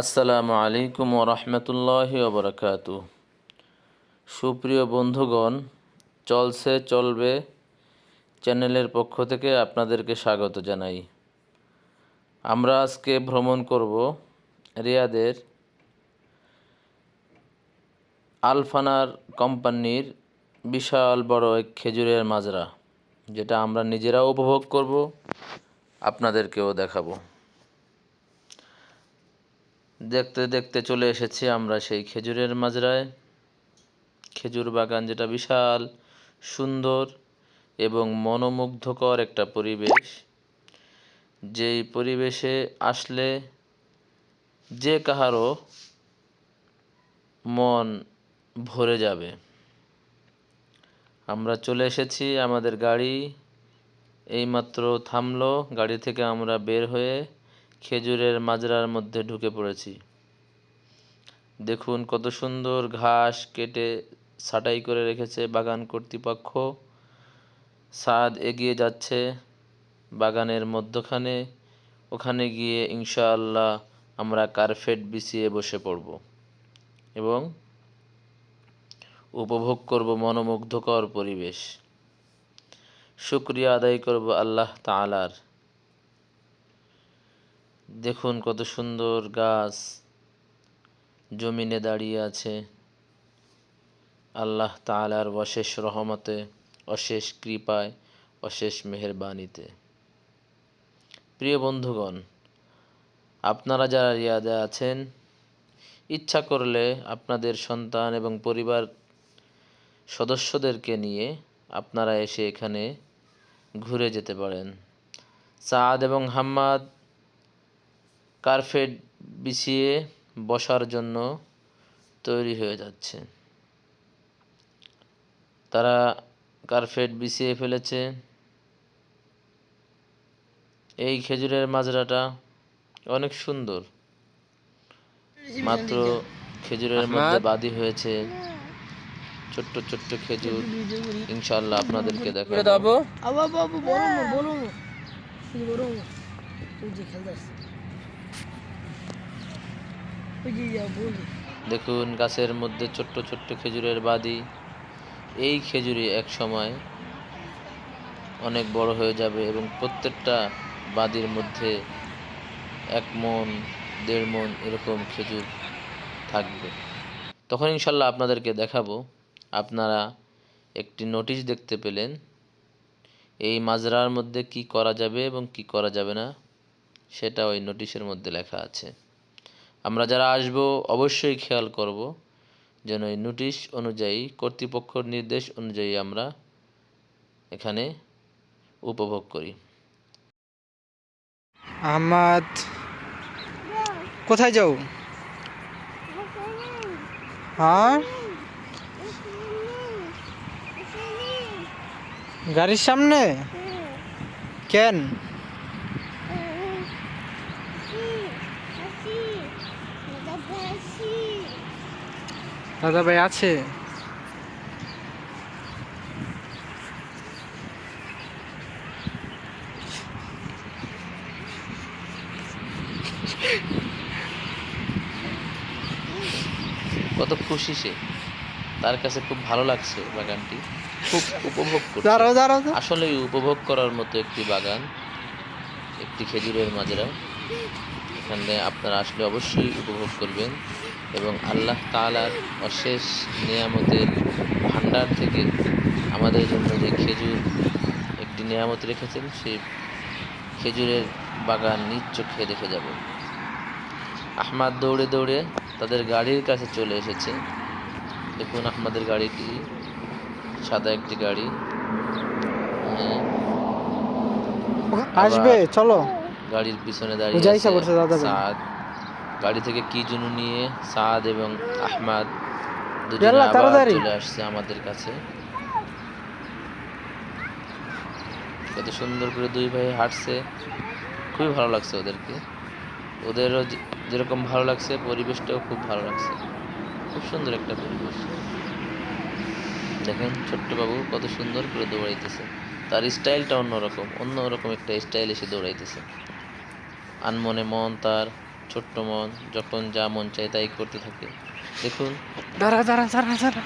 আসসালামু আলাইকুম ওরহমতুল্লাহি ওবরাকাত সুপ্রিয় বন্ধুগণ, চলছে, চলবে চ্যানেলের পক্ষ থেকে আপনাদেরকে স্বাগত জানাই। আমরা আজকে ভ্রমণ করব রিয়াদের আলফানার কোম্পানির বিশাল বড় এক খেজুরের মাজরা, যেটা আমরা নিজেরাও উপভোগ করব, আপনাদেরকেও দেখাবো। দেখতে দেখতে চলে এসেছি আমরা সেই খেজুরের মাজরায়। খেজুর বাগান যেটা বিশাল, সুন্দর এবং মনোমুগ্ধকর একটা পরিবেশ। যেই পরিবেশে আসলে যে কাহারও মন ভরে যাবে। আমরা চলে এসেছি আমাদের গাড়ি। এইমাত্র থামলো, গাড়ি থেকে আমরা বের হয়ে খেজুরের মাজরার মধ্যে ঢুকে পড়েছি। দেখুন কত সুন্দর ঘাস কেটে ছাঁটাই করে রেখেছে বাগান কর্তৃপক্ষ। সাদ এগিয়ে যাচ্ছে বাগানের মধ্যখানে। ওখানে গিয়ে ইনশাআল্লাহ আমরা কার্পেট বিছিয়ে বসে পড়ব এবং উপভোগ করব মনোমুগ্ধকর পরিবেশ। শুক্রিয়া আদায় করব আল্লাহ তাআলার দেখুন কত সুন্দর গাছ জমিনে দাঁড়িয়ে আছে। আল্লাহ তাআলার অশেষ রহমতে, অশেষ কৃপায়, অশেষ মেহেরবানিতে। প্রিয় বন্ধুগণ, আপনারা যারা রিয়াদে আছেন, ইচ্ছা করলে আপনাদের সন্তান এবং পরিবার সদস্যদেরকে নিয়ে আপনারা এসে এখানে ঘুরে যেতে পারেন। সাদ এবং হাম্মাদ কার্পেট বিছিয়ে বসার জন্য তৈরি হয়ে যাচ্ছে। তারা কার্পেট বিছিয়ে ফেলেছে। এই খেজুরের মাজরাটা অনেক সুন্দর। মাত্র খেজুরের মধ্যে বাদি হয়েছে ছোট্ট ছোট্ট খেজুর। ইনশাল্লাহ আপনাদেরকে দেখাবো আবু আবু আবু বড় মো বড় মো এই বড় মো ওই যে খেলতেছে ওই যে যা বলি দেখুন, গাছের মধ্যে ছোট্ট ছোট্ট খেজুরের বাদি। এই খেজুরি এক সময় অনেক বড় হয়ে যাবে এবং প্রত্যেকটা বাদির মধ্যে এক মন, দেড় মন এরকম খেজুর থাকবে। তখন ইনশাল্লাহ আপনাদেরকে দেখাবো। আপনারা একটি নোটিশ দেখতে পেলেন, এই মাজরার মধ্যে কি করা যাবে এবং কি করা যাবে না, সেটা ওই নোটিশের মধ্যে লেখা আছে। আমরা যারা আসব, অবশ্যই খেয়াল করব যেন এই নোটিশ অনুযায়ী, কর্তৃপক্ষের নির্দেশ অনুযায়ী আমরা এখানে উপভোগ করি। আহমাদ, কোথায় যাও? হ্যাঁ গাড়ির সামনে? কেন? দাদা ভাই আছে? কত খুশি সে। তার কাছে খুব ভালো লাগছে বাগানটি। খুব উপভোগ করছে। আসলে উপভোগ করার মতো একটি বাগান একটি খেজুরের মাজরা। এখানে আপনারা আসলে অবশ্যই উপভোগ করবেন। এবং আল্লাহ তাআলার অশেষ নিয়ামতের ভান্ডার থেকে আমাদের জন্য যে খেজুর একটি নিয়ামত রেখেছেন সেই খেজুরের বাগান নিজ চোখে দেখে যাব। আহমাদ দৌড়ে দৌড়ে তাদের গাড়ির কাছে চলে এসেছে। দেখুন আহমাদের গাড়িটি সাদা একটি গাড়ি। আসবে চলো। গাড়ির পিছনে দাঁড়িয়ে। সাদ। গাড়ি থেকে কি জন্য নিয়ে সাদ এবং আহমাদ দুজনে আবার চলে আসছে আমাদের কাছে। কত সুন্দর করে দুই ভাই হাঁটছে। খুবই ভালো লাগছে ওদেরকে। ওদেরও যেরকম ভালো লাগছে পরিবেশটাও খুব ভালো লাগছে। খুব সুন্দর একটা পরিবেশ। দেখেন ছোট্ট বাবু কত সুন্দর করে দৌড়াইতেছে। তার স্টাইলটা অন্যরকম অন্যরকম একটা স্টাইল এসে দৌড়াইতেছে। আনমনে মন তার ছোট্ট মন যখন যা মন চায় তাই করতে থাকে। দেখুন। দাঁড়া দাঁড়া দাঁড়া দাঁড়া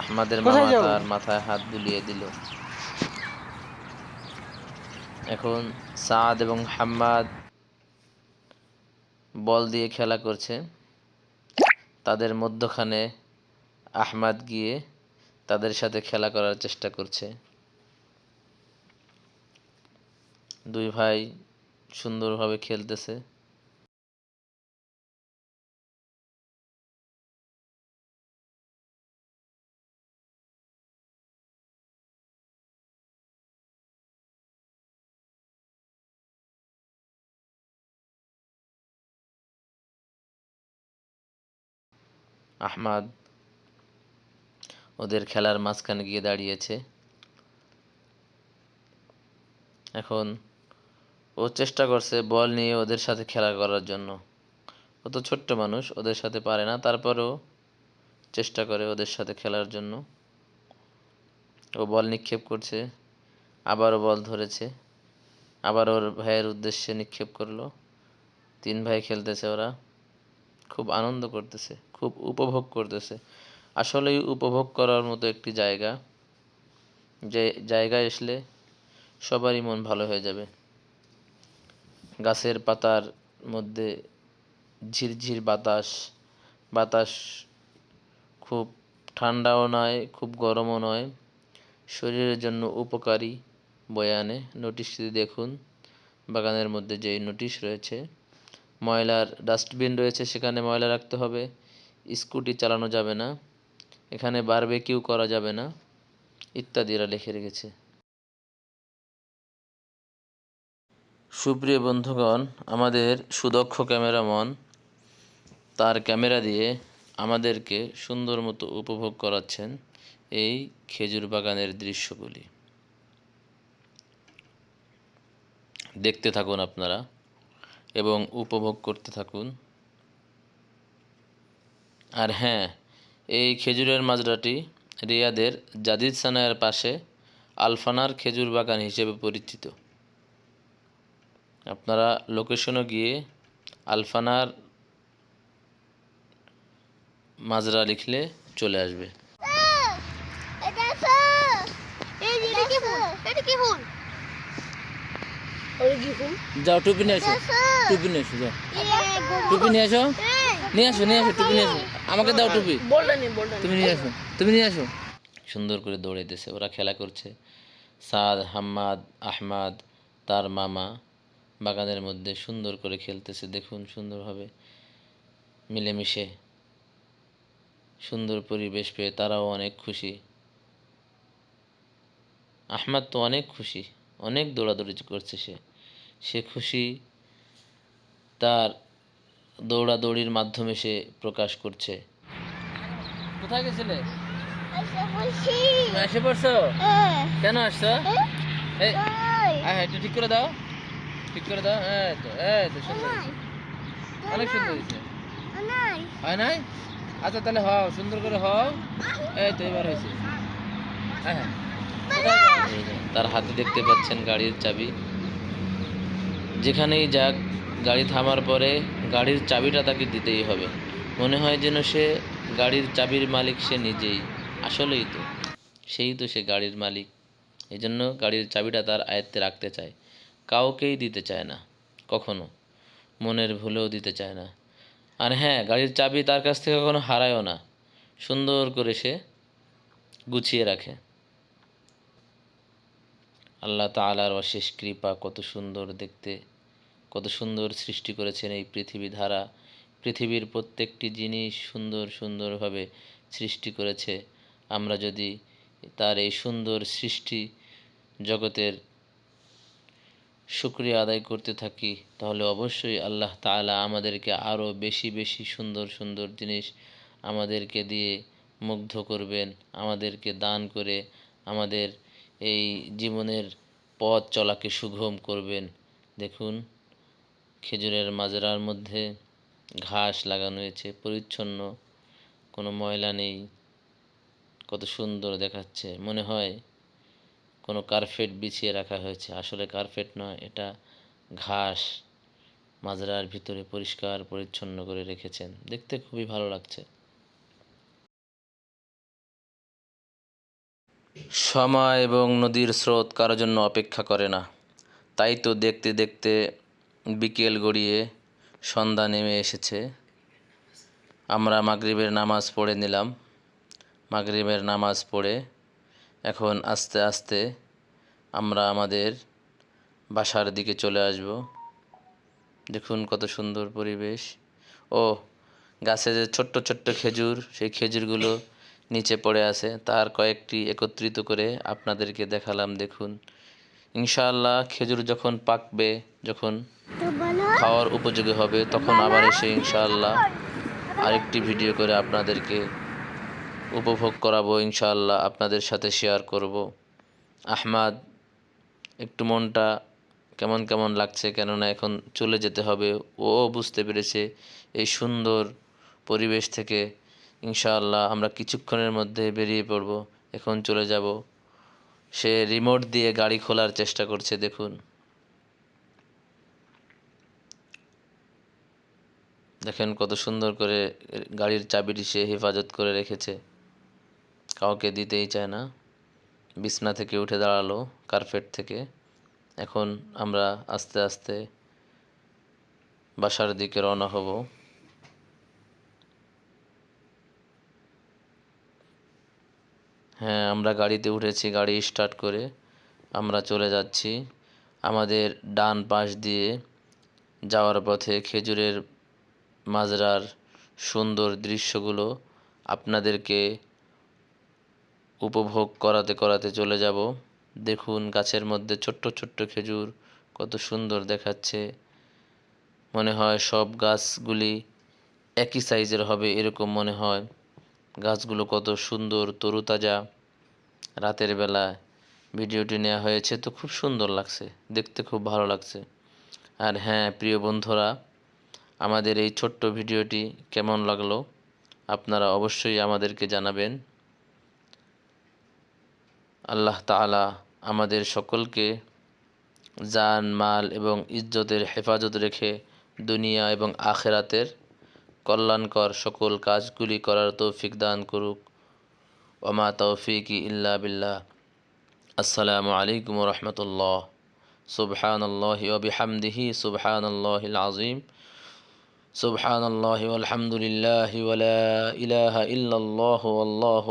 আহমাদের মামা তার মাথায় হাত বুলিয়ে দিল। এখন সাদ এবং হাম্মাদ বল দিয়ে খেলা করছে। তাদের মধ্যখানে আহমাদ গিয়ে তাদের সাথে খেলা করার চেষ্টা করছে। দুই ভাই সুন্দরভাবে খেলতেছে। আহমাদ ওদের খেলার মাঝখানে গিয়ে দাঁড়িয়েছে। এখন ও চেষ্টা করছে বল নিয়ে ওদের সাথে খেলা করার জন্য। ও তো ছোট্ট মানুষ, ওদের সাথে পারে না। তারপরেও চেষ্টা করে ওদের সাথে খেলার জন্য। ও বল নিক্ষেপ করছে, আবারও বল ধরেছে, আবার ওর ভাইয়ের উদ্দেশ্যে নিক্ষেপ করল। তিন ভাই খেলতেছে ওরা। খুব আনন্দ করতেছে, খুব উপভোগ করতেছে। আসলেই উপভোগ করার মতো একটি জায়গা। যে জায়গায় আসলে সবারই মন ভালো হয়ে যাবে। গাছের পাতার মধ্যে ঝিরঝির বাতাস বাতাস খুব ঠান্ডাও নয়, খুব গরমও নয়। শরীরের জন্য উপকারী বয়ে আনে। নোটিশটি দেখুন, বাগানের মধ্যে যে নোটিশ রয়েছে, ময়লার ডাস্টবিন রয়েছে, সেখানে ময়লা রাখতে হবে। স্কুটি চালানো যাবে না। এখানে বারবেকিউ করা যাবে না। ইত্যাদি এরা লিখে রেখেছে। সুপ্রিয় বন্ধুগণ, আমাদের সুদক্ষ ক্যামেরাম্যান তার ক্যামেরা দিয়ে আমাদেরকে সুন্দর মতো উপভোগ করাচ্ছেন এই খেজুর বাগানের দৃশ্যগুলি। দেখতে থাকুন আপনারা এবং উপভোগ করতে থাকুন। আর হ্যাঁ এই খেজুরের মাজরাটি রিয়াদের জাদিদ সানায়ের পাশে আলফানার খেজুর বাগান হিসেবে পরিচিত। আপনারা লোকেশনে গিয়ে আলফানার মাজরা লিখলে চলে আসবে। যাও টুপি নিয়ে এসো। টুপি নিয়ে এসো যাও। টুপি নিয়ে এসো। নিয়ে আসো নিয়ে আসো টুপি নিয়ে আসো আমাকে দাও টুপি। তুমি নিয়ে আসো তুমি নিয়ে আসো। সুন্দর করে দৌড়াইতেছে ওরা খেলা করছে। সাদ হাম্মাদ আহমাদ তার মামা। বাগানের মধ্যে সুন্দর করে খেলতেছে দেখুন সুন্দরভাবে মিলেমিশে। সুন্দর পরিবেশ পেয়ে তারাও অনেক খুশি। আহমাদ তো অনেক খুশি অনেক দৌড়াদৌড়ি করছে সে। সে খুশি তার দৌড়াদৌড়ির মাধ্যমে সে প্রকাশ করছে। কোথায় গেছিলে? এসে পড়ছো। কেন আসছো? হ্যাঁ। একটু ঠিক করে দাও। ঠিক করে দাও। এই তো এই তো সুন্দর হয়েছে। অনেক সুন্দর হয়েছে। হয় নাই? আচ্ছা তাহলে হও সুন্দর করে হও। এই তো এবার হয়েছে। হ্যাঁ হ্যাঁ। তার হাতে দেখতে পাচ্ছেন গাড়ির চাবি। যেখানেই যাক গাড়ি থামার পরে গাড়ির চাবিটা তাকে দিতেই হবে। মনে হয় যেন সে গাড়ির চাবির মালিক সে নিজেই। আসলেই তো সেই তো সে গাড়ির মালিক। এই জন্য গাড়ির চাবিটা তার আয়ত্তে রাখতে চায়। কাউকেই দিতে চায় না, কখনো। মনের ভুলেও দিতে চায় না। আর হ্যাঁ গাড়ির চাবি তার কাছ থেকে কখনো হারায়ও না। সুন্দর করে সে গুছিয়ে রাখে। আল্লাহ তালার অশেষ কৃপা কত সুন্দর দেখতে, কত সুন্দর সৃষ্টি করেছেন এই পৃথিবী ধারা। পৃথিবীর প্রত্যেকটি জিনিস সুন্দর সুন্দরভাবে সৃষ্টি করেছে। আমরা যদি তার এই সুন্দর সৃষ্টি জগতের শুক্রিয়া আদায় করতে থাকি, তাহলে অবশ্যই আল্লাহ তাআলা আমাদেরকে আরও বেশি বেশি সুন্দর সুন্দর জিনিস আমাদেরকে দিয়ে মুগ্ধ করবেন, আমাদেরকে দান করে আমাদের এই জীবনের পথ চলাকে সুগম করবেন। দেখুন, খেজুরের মাজরার মধ্যে ঘাস লাগানো হয়েছে, পরিচ্ছন্ন, কোনো ময়লা নেই, কত সুন্দর দেখাচ্ছে। মনে হয় কোনো কার্পেট বিছিয়ে রাখা হয়েছে। আসলে কার্পেট নয়, এটা ঘাস মাজরার ভিতরে পরিষ্কার, পরিচ্ছন্ন করে রেখেছেন। দেখতে খুবই ভালো লাগছে। সময় এবং নদীর স্রোত কারোর জন্য অপেক্ষা করে না। তাই তো দেখতে দেখতে বিকেল গড়িয়ে সন্ধ্যা নেমে এসেছে। আমরা মাগরিবের নামাজ পড়ে নিলাম। মাগরিবের নামাজ পড়ে এখন আস্তে আস্তে আমরা আমাদের বাসার দিকে চলে আসব। দেখুন কত সুন্দর পরিবেশ। ও গাছে যে ছোট্ট ছোট্ট খেজুর সেই খেজুরগুলো নিচে পড়ে আছে তার কয়েকটি একত্রিত করে আপনাদেরকে দেখালাম দেখুন। ইনশাআল্লাহ খেজুর যখন পাকবে যখন খাওয়ার উপযোগী হবে তখন আবার এসে ইনশাআল্লাহ আরেকটি ভিডিও করে আপনাদেরকে উপভোগ করাবো ইনশাআল্লাহ আপনাদের সাথে শেয়ার করব। আহমাদ একটু মনটা কেমন কেমন লাগছে, কেননা এখন চলে যেতে হবে। ও বুঝতে পেরেছে এই সুন্দর পরিবেশ থেকে ইনশাআল্লাহ আমরা কিছুক্ষণের মধ্যে বেরিয়ে পড়ব। এখন চলে যাব। সে রিমোট দিয়ে গাড়ি খোলার চেষ্টা করছে, দেখুন। দেখেন কত সুন্দর করে গাড়ির চাবিটি সে হেফাজত করে রেখেছে। কাউকে দিতেই চায় না। বিছনা থেকে উঠে দাঁড়াল কার্পেট থেকে। এখন আমরা আস্তে আস্তে বাসার দিকে রওনা হব। হ্যাঁ আমরা গাড়িতে উঠেছি, গাড়ি স্টার্ট করে আমরা চলে যাচ্ছি। আমাদের ডান পাশ দিয়ে যাওয়ার পথে খেজুরের মাজরার সুন্দর দৃশ্যগুলো আপনাদেরকে উপভোগ করাতে করাতে চলে যাব। দেখুন গাছের মধ্যে ছোট্ট ছোট্ট খেজুর কত সুন্দর দেখাচ্ছে। মনে হয় সব গাছগুলি একই সাইজের হবে এরকম মনে হয়। গাছগুলো কত সুন্দর তরুতাজা। রাতের বেলা ভিডিওটি নেওয়া হয়েছে তো খুব সুন্দর লাগছে, দেখতে খুব ভালো লাগছে। আর হ্যাঁ প্রিয় বন্ধুরা, আমাদের এই ছোট্ট ভিডিওটি কেমন লাগল? আপনারা অবশ্যই আমাদেরকে জানাবেন। আল্লাহ তালা আমাদের সকলকে জান, মাল এবং ইজ্জতের হেফাজত রেখে দুনিয়া এবং আখেরাতের কল্যাণকর সকল কাজগুলি করার তৌফিক দান করুক। ওমা তৌফিক ইল্লা বিল্লাহ। আসসালামু আলাইকুম রহমতুল্লাহ। সুবহানাল্লাহ ওবিহামদিহি সুবহানাল্লাহ আজিম সুবহানাল্লাহ আলহামদুলিল্লাহ ওয়ালা ইলাহা ইল্লাল্লাহু আল্লাহু